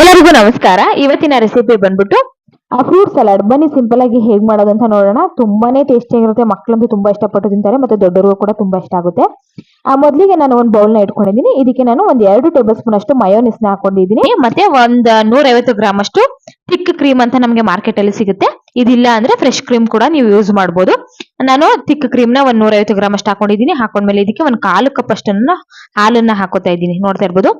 ಎಲ್ಲರಿಗೂ ನಮಸ್ಕಾರ. ಇವತ್ತಿನ ರೆಸಿಪಿ ಬಂದ್ಬಿಟ್ಟು ಫ್ರೂಟ್ ಸಲಾಡ್ ಬನ್ನಿ ಸಿಂಪಲ್ ಆಗಿ ಹೇಗ್ ಮಾಡೋದಂತ ನೋಡೋಣ. ತುಂಬಾನೇ ಟೇಸ್ಟಿ ಆಗಿರುತ್ತೆ. ಮಕ್ಕಳಂತೂ ತುಂಬಾ ಇಷ್ಟಪಟ್ಟು ತಿಂತಾರೆ ಮತ್ತೆ ದೊಡ್ಡರಿಗೂ ಕೂಡ ತುಂಬಾ ಇಷ್ಟ ಆಗುತ್ತೆ. ಆ, ಮೊದಲಿಗೆ ನಾನು ಒಂದು ಬೌಲ್ನ ಇಟ್ಕೊಂಡಿದ್ದೀನಿ. ಇದಕ್ಕೆ ನಾನು ಒಂದ್ ಎರಡು ಟೇಬಲ್ ಸ್ಪೂನ್ ಅಷ್ಟು ಮಯೋನಿಸ್ನ ಹಾಕೊಂಡಿದ್ದೀನಿ. ಮತ್ತೆ ಒಂದ್ ನೂರೈವತ್ತು ಗ್ರಾಮ್ ಅಷ್ಟು ಥಿಕ್ ಕ್ರೀಮ್ ಅಂತ ನಮಗೆ ಮಾರ್ಕೆಟ್ ಅಲ್ಲಿ ಸಿಗುತ್ತೆ. ಇದಿಲ್ಲ ಅಂದ್ರೆ ಫ್ರೆಶ್ ಕ್ರೀಮ್ ಕೂಡ ನೀವು ಯೂಸ್ ಮಾಡಬಹುದು ನಾನು ಥಿಕ್ ಕ್ರೀಮ್ನ ಒಂದ್ ನೂರೈವತ್ತು ಗ್ರಾಮ್ ಅಷ್ಟು ಹಾಕೊಂಡಿದ್ದೀನಿ ಹಾಕೊಂಡ್ಮೇಲೆ ಇದಕ್ಕೆ ಒಂದ್ ಕಾಲು ಕಪ್ ಅಷ್ಟನ್ನ ಹಾಲನ್ನ ಹಾಕೋತಾ ಇದ್ದೀನಿ. ನೋಡ್ತಾ ಇರ್ಬೋದು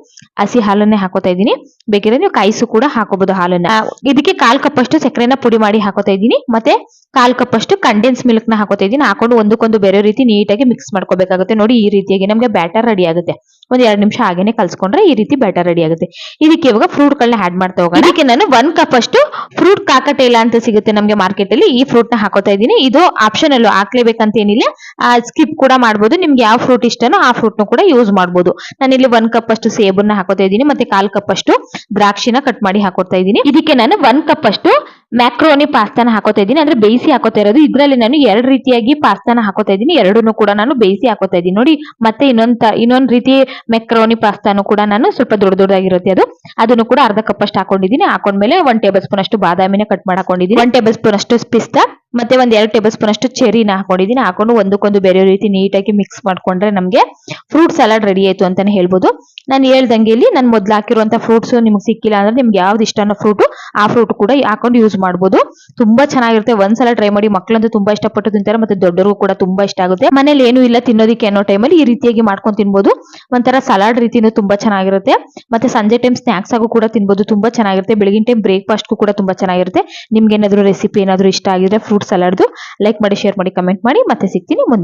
ಹಸಿ ಹಾಲನ್ನೇ ಹಾಕೋತಾ ಇದ್ದೀನಿ. ಬೇಕಿದ್ರೆ ನೀವು ಕಾಯಿಸು ಕೂಡ ಹಾಕೋಬಹುದು ಹಾಲನ್ನ. ಇದಕ್ಕೆ ಕಾಲ್ ಕಪ್ ಅಷ್ಟು ಸಕ್ಕರೆನ ಪುಡಿ ಮಾಡಿ ಹಾಕೋತಾ ಇದ್ದೀನಿ. ಮತ್ತೆ ಕಾಲ್ ಕಪ್ ಅಷ್ಟು ಕಂಡೆನ್ಸ್ ಮಿಲ್ಕ್ನ ಹಾಕೋತಾ ಇದ್ದೀನಿ. ಹಾಕೊಂಡು ಒಂದಕ್ಕೊಂದು ಬೇರೆ ರೀತಿ ನೀಟಾಗಿ ಮಿಕ್ಸ್ ಮಾಡ್ಕೋಬೇಕಾಗುತ್ತೆ. ನೋಡಿ ಈ ರೀತಿಯಾಗಿ ನಮಗೆ ಬ್ಯಾಟರ್ ರೆಡಿ ಆಗುತ್ತೆ. ಒಂದ್ ಎರಡು ನಿಮಿಷ ಹಾಗೇನೆ ಕಲ್ಸ್ಕೊಂಡ್ರೆ ಈ ರೀತಿ ಬ್ಯಾಟರ್ ರೆಡಿ ಆಗುತ್ತೆ. ಇದಕ್ಕೆ ಇವಾಗ ಫ್ರೂಟ್ ಗಳನ್ನ ಆಡ್ ಮಾಡ್ತಾ ಹೋಗೋಣ. ಇದಕ್ಕೆ ನಾನು ಒನ್ ಕಪ್ ಅಷ್ಟು ಫ್ರೂಟ್ ಕಾಕಟೇಲ ಅಂತ ಸಿಗುತ್ತೆ ನಮಗೆ ಮಾರ್ಕೆಟ್ ಅಲ್ಲಿ. ಈ ಫ್ರೂಟ್ನ ಹಾಕೋತಾ ಇದ್ದೀನಿ. ಇದು ಆಪ್ಷನಲ್ ಹಾಕ್ಲೇಬೇಕಂತ ಏನಿಲ್ಲ ಸ್ಕಿಪ್ ಕೂಡ ಮಾಡ್ಬೋದು. ನಿಮ್ಗೆ ಯಾವ ಫ್ರೂಟ್ ಇಷ್ಟನೋ ಆ ಫ್ರೂಟ್ ಕೂಡ ಯೂಸ್ ಮಾಡ್ಬೋದು. ನಾನಿಲ್ಲಿ ಒಂದ್ ಕಪ್ ಅಷ್ಟು ಸೇಬನ್ನ ಹಾಕೋತಾ ಇದ್ದೀನಿ, ಮತ್ತೆ ಕಾಲ್ ಕಪ್ ಅಷ್ಟು ದ್ರಾಕ್ಷಿನ ಕಟ್ ಮಾಡಿ ಹಾಕೋತಾ ಇದ್ದೀನಿ. ಇದಕ್ಕೆ ನಾನು ಒಂದ್ ಕಪ್ ಅಷ್ಟು ಮ್ಯಾಕ್ರೋನಿ ಪಾಸ್ತಾನ ಹಾಕೋತಾ ಇದ್ದೀನಿ. ಅಂದ್ರೆ ಬೇಯಿಸಿ ಹಾಕೋತಾ ಇರೋದು. ಇದ್ರಲ್ಲಿ ನಾನು ಎರಡು ರೀತಿಯಾಗಿ ಪಾಸ್ತಾನ ಹಾಕೋತಾ ಇದ್ದೀನಿ. ಎರಡೂ ಕೂಡ ನಾನು ಬೇಯಿಸಿ ಹಾಕೋತಾ ಇದ್ದೀನಿ. ನೋಡಿ, ಮತ್ತೆ ಇನ್ನೊಂದ್ ಇನ್ನೊಂದ್ ರೀತಿ ಮೆಕ್ರೋನಿ ಪಾಸ್ತಾನು ಕೂಡ ನಾನು ಸ್ವಲ್ಪ ದೊಡ್ಡ ದೊಡ್ಡದಾಗಿರುತ್ತೆ ಅದು. ಅದನ್ನು ಕೂಡ ಅರ್ಧ ಕಪ್ ಅಷ್ಟು ಹಾಕೊಂಡಿದ್ದೀನಿ. ಹಾಕೊಂಡ್ಮೇಲೆ ಒನ್ ಟೇಬಲ್ ಸ್ಪೂನ್ ಅಷ್ಟು ಬಾದಾಮಿನ ಕಟ್ ಮಾಡಿ ಹಾಕೊಂಡಿದ್ದೀನಿ. ಒನ್ ಟೇಬಲ್ ಸ್ಪೂನ್ ಅಷ್ಟು ಪಿಸ್ತಾ ಮತ್ತೆ ಒಂದ್ ಎರಡು ಟೇಬಲ್ ಸ್ಪೂನ್ ಅಷ್ಟು ಚೆರಿನ ಹಾಕೊಂಡಿದ್ದೀನಿ ಹಾಕೊಂಡು ಒಂದಕ್ಕೊಂದು ಬೇರೆ ರೀತಿ ನೀಟಾಗಿ ಮಿಕ್ಸ್ ಮಾಡ್ಕೊಂಡ್ರೆ ನಮ್ಗೆ ಫ್ರೂಟ್ ಸಲಾಡ್ ರೆಡಿ ಆಯ್ತು ಅಂತಾನೆ ಹೇಳ್ಬೋದು. ನಾನು ಹೇಳ್ದಂಗೆ ಇಲ್ಲಿ ನಾನು ಮೊದ್ಲು ಹಾಕಿರುವಂತ ಫ್ರೂಟ್ಸ್ ನಿಮ್ಗೆ ಸಿಕ್ಕಿಲ್ಲ ಅಂದ್ರೆ ನಿಮ್ಗೆ ಯಾವ್ದು ಇಷ್ಟನೋ ಫ್ರೂಟ್ ಆ ಫ್ರೂಟ್ ಕೂಡ ಹಾಕೊಂಡು ಯೂಸ್ ಮಾಡ್ಬೋದು. ತುಂಬಾ ಚೆನ್ನಾಗಿರುತ್ತೆ. ಒಂದ್ಸಲ ಟ್ರೈ ಮಾಡಿ ಮಕ್ಕಳಂತೂ ತುಂಬಾ ಇಷ್ಟಪಟ್ಟು ತಿಂತಾರೆ ಮತ್ತೆ ದೊಡ್ಡರಿಗೂ ಕೂಡ ತುಂಬಾ ಇಷ್ಟ ಆಗುತ್ತೆ. ಮನೇಲಿ ಏನು ಇಲ್ಲ ತಿನ್ನೋದಕ್ಕೆ ಅನ್ನೋ ಟೈಮಲ್ಲಿ ಈ ರೀತಿಯಾಗಿ ಮಾಡ್ಕೊಂಡು ತಿನ್ಬೋದು. ಒಂಥರ ಸಲಾಡ್ ರೀತಿನೂ ತುಂಬಾ ಚೆನ್ನಾಗಿರುತ್ತೆ. ಮತ್ತೆ ಸಂಜೆ ಟೈಮ್ ಸ್ನಾಕ್ಸ್ ಆಗು ಕೂಡ ತಿನ್ಬೋದು. ತುಂಬಾ ಚೆನ್ನಾಗಿರುತ್ತೆ. ಬೆಳಗಿನ ಟೈಮ್ ಬ್ರೇಕ್ಫಾಸ್ಟ್ಗೂ ಕೂಡ ತುಂಬಾ ಚೆನ್ನಾಗಿರುತ್ತೆ. ನಿಮ್ಗೆ ಏನಾದ್ರು ರೆಸಿಪಿ ಏನಾದ್ರು ಇಷ್ಟ ಆಗಿದ್ರೆ ಸಲಾಡ್ದು ಲೈಕ್ ಮಾಡಿ ಶೇರ್ ಮಾಡಿ ಕಮೆಂಟ್ ಮಾಡಿ ಮತ್ತೆ ಸಿಗ್ತೀನಿ ಮುಂದೆ